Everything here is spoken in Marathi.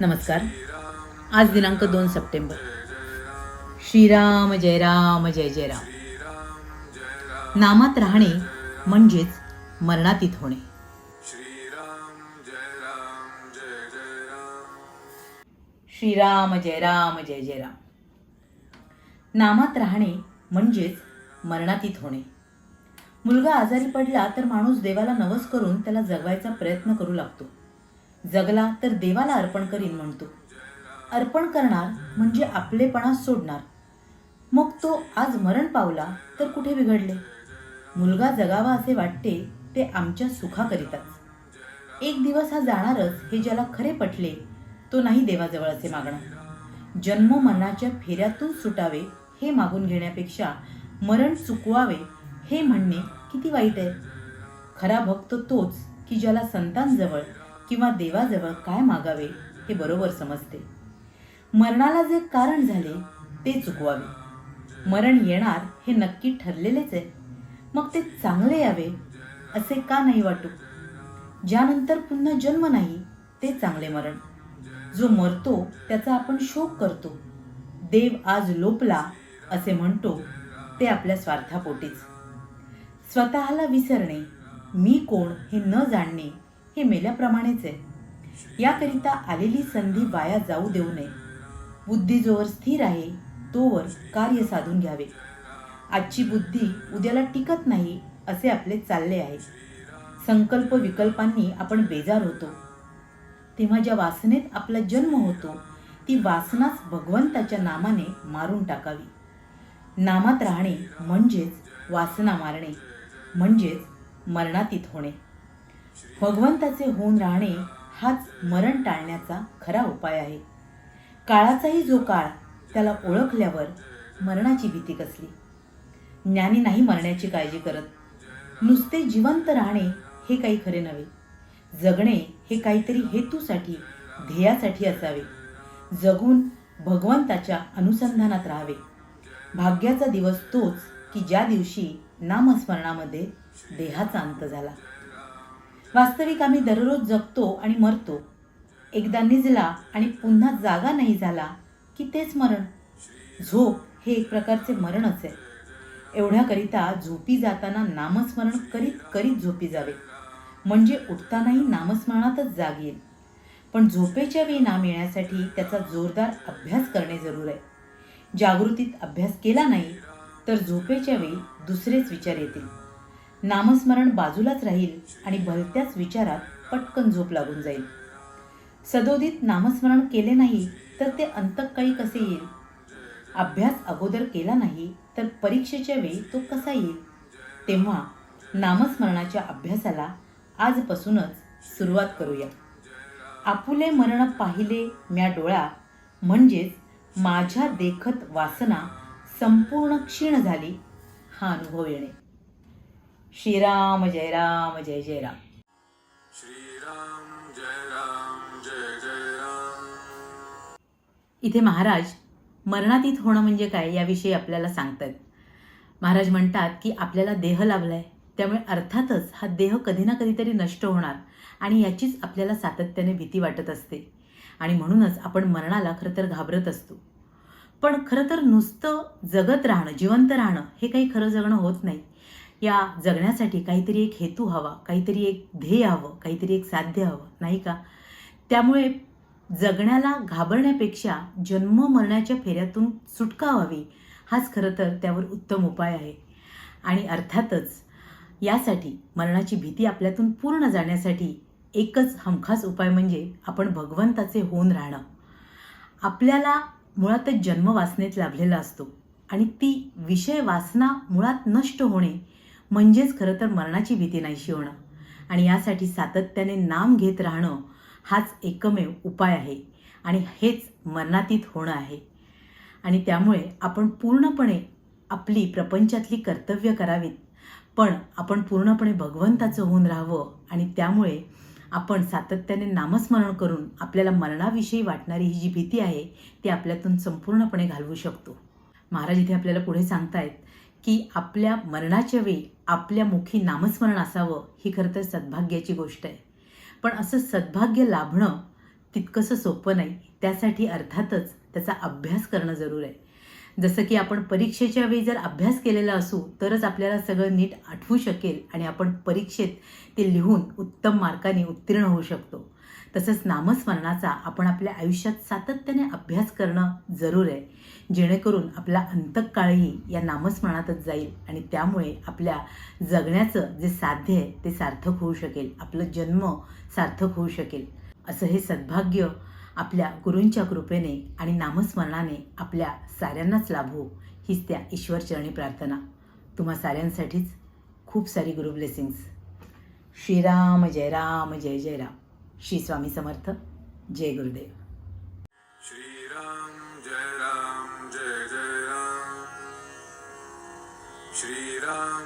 नमस्कार. आज दिनांक दोन सप्टेंबर. श्रीराम जय राम जय जय राम. नामात राहणे म्हणजेच मरणातीत होणे. श्रीराम जय राम जय जय राम. श्रीराम जय राम जय जय राम नामात राहणे म्हणजेच मरणातीत होणे. मुलगा आजारी पडला तर माणूस देवाला नवस करून त्याला जगवायचा प्रयत्न करू लागतो. जगला तर देवाला अर्पण करीन म्हणतो. अर्पण करणार म्हणजे आपलेपणा सोडणार. मग तो आज मरण पावला तर कुठे बिघडले? मुलगा जगावा असे वाटते ते आमच्या सुखाकरिताच. एक दिवस हा जाणारच हे ज्याला खरे पटले तो नाही देवाजवळ असे मागणार जन्म मरणाच्या फेऱ्यातून सुटावे हे मागून घेण्यापेक्षा मरण चुकवावे हे म्हणणे किती वाईट आहे. खरा भक्त तोच की ज्याला संतांजवळ किंवा देवाजवळ काय मागावे हे बरोबर समजते. मरणाला जे कारण झाले ते चुकवावे. मरण येणार हे नक्की ठरलेलेच आहे. मग ते चांगले यावे असे का नाही वाटू? ज्यानंतर पुन्हा जन्म नाही ते चांगले मरण. जो मरतो त्याचा आपण शोक करतो. देव आज लोपला असे म्हणतो ते आपल्या स्वार्थापोटीच. स्वतःला विसरणे मी कोण हे न जाणणे हे मेल्याप्रमाणेच आहे. याकरिता आलेली संधी वाया जाऊ देऊ नये. बुद्धी जोवर स्थिर आहे तोवर कार्य साधून घ्यावे. आजची बुद्धी उद्याला टिकत नाही असे आपले चालले आहे. संकल्प विकल्पांनी आपण बेजार होतो. तेव्हा ज्या वासनेत आपला जन्म होतो ती वासनाच भगवंताच्या नामाने मारून टाकावी. नामात राहणे म्हणजेच वासना मारणे म्हणजेच मरणातीत होणे. भगवंताचे होऊन राहणे हाच मरण टाळण्याचा खरा उपाय आहे. काळाचाही जो काळ त्याला ओळखल्यावर मरणाची भीती कसली? ज्ञानी नाही मरण्याची काळजी करत. नुसते जिवंत राहणे हे काही खरे नव्हे. जगणे हे काहीतरी हेतूसाठी ध्येयासाठी असावे. जगून भगवंताच्या अनुसंधानात राहावे. भाग्याचा दिवस तोच की ज्या दिवशी नामस्मरणामध्ये देहाचा अंत झाला. वास्तविक आम्ही दररोज जगतो आणि मरतो. एकदा निजला आणि पुन्हा जागा नाही झाला की तेच मरण. झोप हे एक प्रकारचे मरणच आहे. एवढ्याकरिता झोपी जाताना नामस्मरण करीत करीत झोपी जावे. म्हणजे उठतानाही नामस्मरणातच जाग येईल. पण झोपेच्या वेळी नाम येण्यासाठी त्याचा जोरदार अभ्यास करणे जरूर आहे. जागृतीत अभ्यास केला नाही तर झोपेच्या वेळी दुसरेच विचार येतील. नामस्मरण बाजूलाच राहील आणि भलत्याच विचारात पटकन झोप लागून जाईल. सदोदित नामस्मरण केले नाही तर ते अंतकाळी कसे येईल? अभ्यास अगोदर केला नाही तर परीक्षेच्या वेळी तो कसा येईल? तेव्हा नामस्मरणाच्या अभ्यासाला आजपासूनच सुरुवात करूया. आपुले मरण पाहिले म्या डोळा म्हणजेच माझ्या देखत वासना संपूर्ण क्षीण झाली हा अनुभव येणे. श्रीराम जय राम जय जय राम. श्रीराम जय राम जय जय राम. इथे महाराज मरणातीत होणं म्हणजे काय याविषयी आपल्याला सांगतात. महाराज म्हणतात की आपल्याला देह लाभलाय त्यामुळे अर्थातच हा देह कधी ना कधीतरी नष्ट होणार आणि याचीच आपल्याला सातत्याने भीती वाटत असते. आणि म्हणूनच आपण मरणाला खरं तर घाबरत असतो. पण खरं तर नुसतं जगत राहणं जिवंत राहणं हे काही खरं जगणं होत नाही. या जगण्यासाठी काहीतरी एक हेतू हवा काहीतरी एक ध्येय हवं काहीतरी एक साध्य हवं नाही का? त्यामुळे जगण्याला घाबरण्यापेक्षा जन्म मरण्याच्या फेऱ्यातून सुटका व्हावी हाच खरं तर त्यावर उत्तम उपाय आहे. आणि अर्थातच यासाठी मरणाची भीती आपल्यातून पूर्ण जाण्यासाठी एकच हमखास उपाय म्हणजे आपण भगवंताचे होऊन राहणं. आपल्याला मुळातच जन्मवासनेत लाभलेला असतो आणि ती विषय वासना मुळात नष्ट होणे म्हणजेच खरं तर मरणाची भीती नाहीशी होणं. आणि यासाठी सातत्याने नाम घेत राहणं हाच एकमेव उपाय आहे. आणि हेच मरणातीत होणं आहे. आणि त्यामुळे आपण पूर्णपणे आपली प्रपंचातली कर्तव्य करावीत. पण आपण पूर्णपणे भगवंताचं होऊन राहावं. आणि त्यामुळे आपण सातत्याने नामस्मरण करून आपल्याला मरणाविषयी वाटणारी ही जी भीती आहे ती आपल्यातून संपूर्णपणे घालवू शकतो. महाराज इथे आपल्याला पुढे सांगतायत की आपल्या मरणाच्या वेळी आपल्या मुखी नामस्मरण असावं ही खरं तर सद्भाग्याची गोष्ट आहे. पण असं सद्भाग्य लाभणं तितकंसं सोपं नाही. त्यासाठी अर्थातच त्याचा अभ्यास करणं जरूर आहे. जसं की आपण परीक्षेच्या वेळी जर अभ्यास केलेला असू तरच आपल्याला सगळं नीट आठवू शकेल आणि आपण परीक्षेत ते लिहून उत्तम मार्काने उत्तीर्ण होऊ शकतो. तसंच नामस्मरणाचा आपण आपल्या आयुष्यात सातत्याने अभ्यास करणं जरूर आहे. जेणेकरून आपला अंतकाळही या नामस्मरणातच जाईल आणि त्यामुळे आपल्या जगण्याचं जे साध्य आहे ते सार्थक होऊ शकेल. आपलं जन्म सार्थक होऊ शकेल. असं हे सद्भाग्य आपल्या गुरूंच्या कृपेने आणि नामस्मरणाने आपल्या साऱ्यांनाच लाभो. हीच त्या ईश्वरचरणी प्रार्थना. तुम्हा साऱ्यांसाठीच खूप सारी गुरु ब्लेसिंग्स श्रीराम जय राम जय जय राम. श्री स्वामी समर्थ. जय गुरुदेव. श्रीराम जय राम जय जय राम. श्रीराम